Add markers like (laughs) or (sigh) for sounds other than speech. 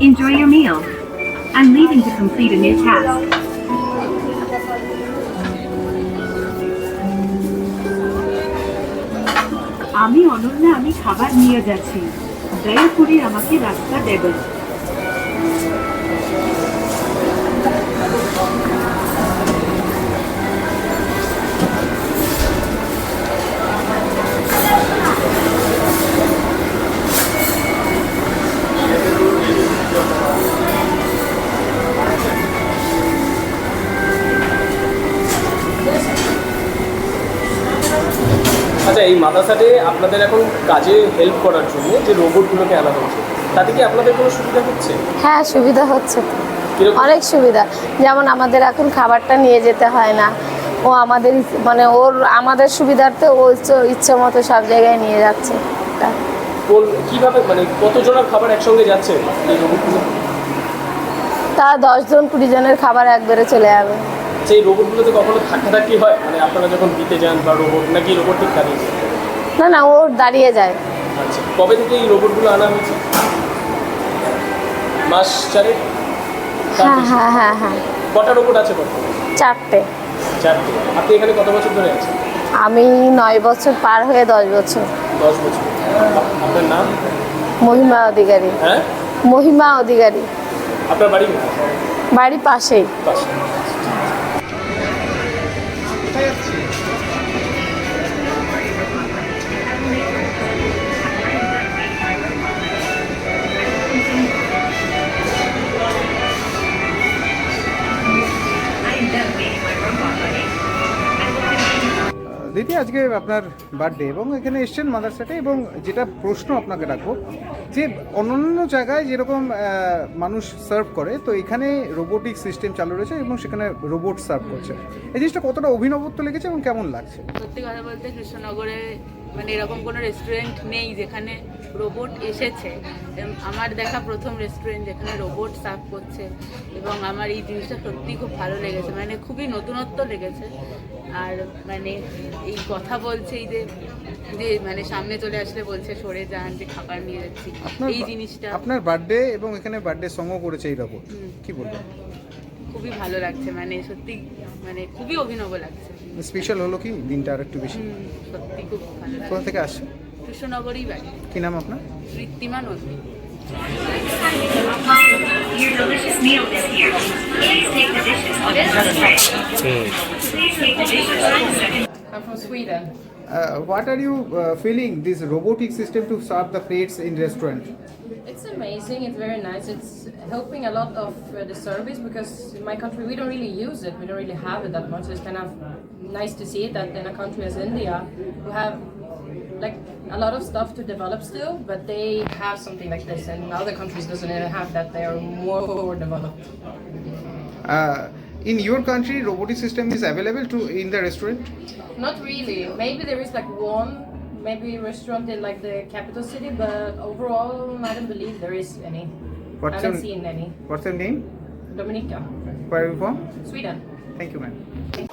Enjoy your meal. I'm leaving to complete a new task. আমি অনন্যা আমি খাবার নিয়ে যাচ্ছি দয়া করে আমাকে রাস্তা দেবেন এই মাদ্রাসাতে আপনাদের এখন কাজে হেল্প করার জন্য যে রোবটগুলোকে আনা হয়েছে তাতে কি আপনাদের কোনো সুবিধা হচ্ছে? হ্যাঁ সুবিধা হচ্ছে। অনেক সুবিধা। যেমন আমাদের এখন খাবারটা নিয়ে যেতে হয় না। ও আমাদের মানে ওর আমাদের সুবিধার্থে ও ইচ্ছে- মতো সব জায়গায় নিয়ে যাচ্ছে। কীভাবে মানে কতজনের খাবার একসঙ্গে যাচ্ছে তা দশজন কুড়ি জনের খাবার একবারে চলে যাবে। সেই রোবটগুলোতে কখনো ধাক্কাধাক্কি হয়? মানে আপনারা যখন দিতে যান বা রোবট নাকি রোবট ঠিক দাঁড়িয়ে যায়? না না ও দাঁড়িয়ে যায়। আচ্ছা কবে থেকে এই রোবটগুলো আনা হয়েছে? মাস চারেক? হ্যাঁ হ্যাঁ হ্যাঁ হ্যাঁ। কটা রোবট আছে কত চারটে। চারটে। আপনি এখানে কত বছর ধরে আছেন? আমি নয় বছর পার হয়ে দশ বছর। দশ বছর। আপ- আপনার নাম? মহিমা অধিকারী। হ্যাঁ? মহিমা অধিকারী। আপনার বাড়ি বাড়ি পাশেই। পাশে দিদি, আজকে আপনার বার্থডে এবং এখানে এসছেন মাদারসাটে এবং যেটা প্রশ্ন আপনাকে রাখব, যে অন্যান্য জায়গায় যেরকম মানুষ সার্ভ করে, তো এখানে রোবোটিক সিস্টেম চালু রয়েছে এবং সেখানে রোবট সার্ভ করছে। এই জিনিসটা কতটা অভিনবত্ব লেগেছে এবং কেমন লাগছে? সত্যি কথা বলতে কৃষ্ণনগরে মানে এরকম কোনো রেস্টুরেন্ট নেই যেখানে রোবট এসেছে। আমার দেখা প্রথম রেস্টুরেন্ট যেখানে রোবট সার্ভ করছে এবং আমার এই জিনিসটা সত্যিই খুব ভালো লেগেছে। মানে খুবই নতুনত্ব লেগেছে। আর মানে এই কথা বলছে এই যে যে মানে সামনে চলে আসলে বলছে সরে যান যে খাবার নিয়ে যাচ্ছি। এই জিনিসটা আপনার বার্থডে এবং এখানে বার্থডে সঙ্গ করেছে এই রোবট। কি বলবেন? খুবই ভালো লাগছে মানে সত্যি মানে খুবই অভিনব লাগছে স্পেশাল হলো কি দিনটা আর একটু বেশি সত্যি খুব ভালো কোথা থেকে আসছে কৃষ্ণনগরই বাড়ি কি নাম আপনার ঋত্তিমা Nandi Your delicious meal is here. Please take the dishes to the tray. Please take the dishes to the second I'm from Sweden. Uh, what are you uh, feeling this robotic system to serve the plates in restaurant? It's amazing. It's very nice. It's helping a lot of uh, the service because in my country we don't really use it. We don't really have it that much. It's kind of nice to see that in a country as India, we have like a lot of stuff to develop still, but they have something like this, and other countries doesn't even have that. They are more (laughs) developed. Uh, in your country, robotic system is available to in the restaurant. Not really. Maybe there is like one, maybe restaurant in like the capital city, but overall, I don't believe there is any. What's I haven't your- seen any. What's your name? Dominica, Where are you from? Sweden. Thank you, ma'am.